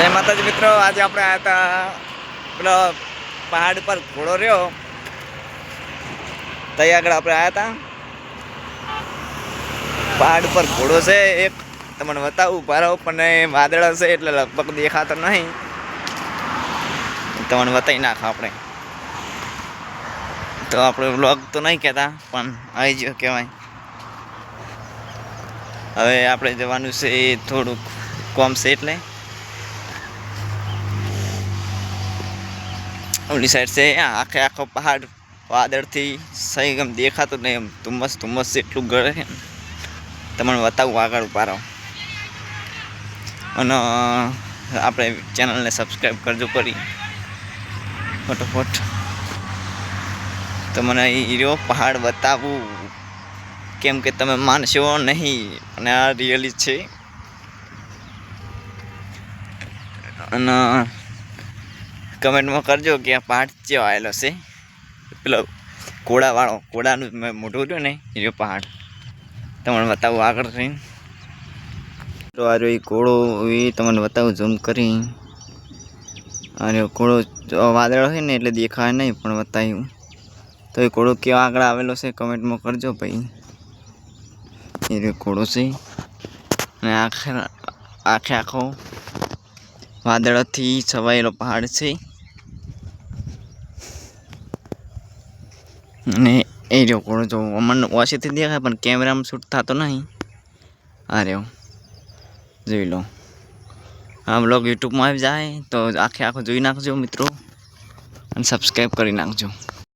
જય માતાજી મિત્રો, આજે આપણે આવ્યા હતા પેલો પહાડ પર ઘોડો રહ્યો. તઈ આગળ આપણે આવ્યા હતા પહાડ પર ઘોડો છે એક. તમને બતાવું, ભારો પણ વાદળ છે એટલે લગભગ દેખાતો નહીં. તમને બતાવી નાખ આપણે. તો આપણે વ્લોગ તો નહીં કહેતા, પણ આવી ગયો કહેવાય. હવે આપણે જવાનું છે થોડુંક કોમ છે એટલે. ઓલી સાઈડ છે આખે આખો પહાડ વાદળથી સહી એમ દેખાતું નહીં, એમ ધુમ્મસ ધુમ્મસ એટલું ગળે. તમને બતાવું આગળ પારો અને આપણે ચેનલને સબસ્ક્રાઈબ કરજો કરી ફટોફટ. તો મને હીરો પહાડ બતાવું. કેમ કે તમે માનશો નહીં, અને આ રિયલી છે. અને કમેન્ટમાં કરજો કે આ પહાડ ચેવો આવેલો છે. પેલો કોડાવાળો કોડાનું મેં મોટું રહ્યું ને, એ પહાડ. તમને બતાવું આગળ થઈને તો આ રહ્યો એ કોળો એ તમને બતાવું ઝૂમ કરી. અને કોળો વાદળ હોય ને એટલે દેખાય નહીં, પણ બતાવ્યું. તો એ કોળો કેવો આગળ આવેલો છે કમેન્ટમાં કરજો ભાઈ. એ રહ્યો કોળો છે. અને આખે આખે આખો વાદળથી છવાયેલો પહાડ છે. અને એ રહ્યો ઘોડો જો અમને ઓછીથી દેખાય, પણ કેમેરામાં શૂટ થતો નહીં. આ રહ્યો. જોઈ લો. આ બ્લોગ યુટ્યુબમાં આવી જાય તો આખે આખો જોઈ નાખજો મિત્રો. અને સબસ્ક્રાઈબ કરી નાખજો.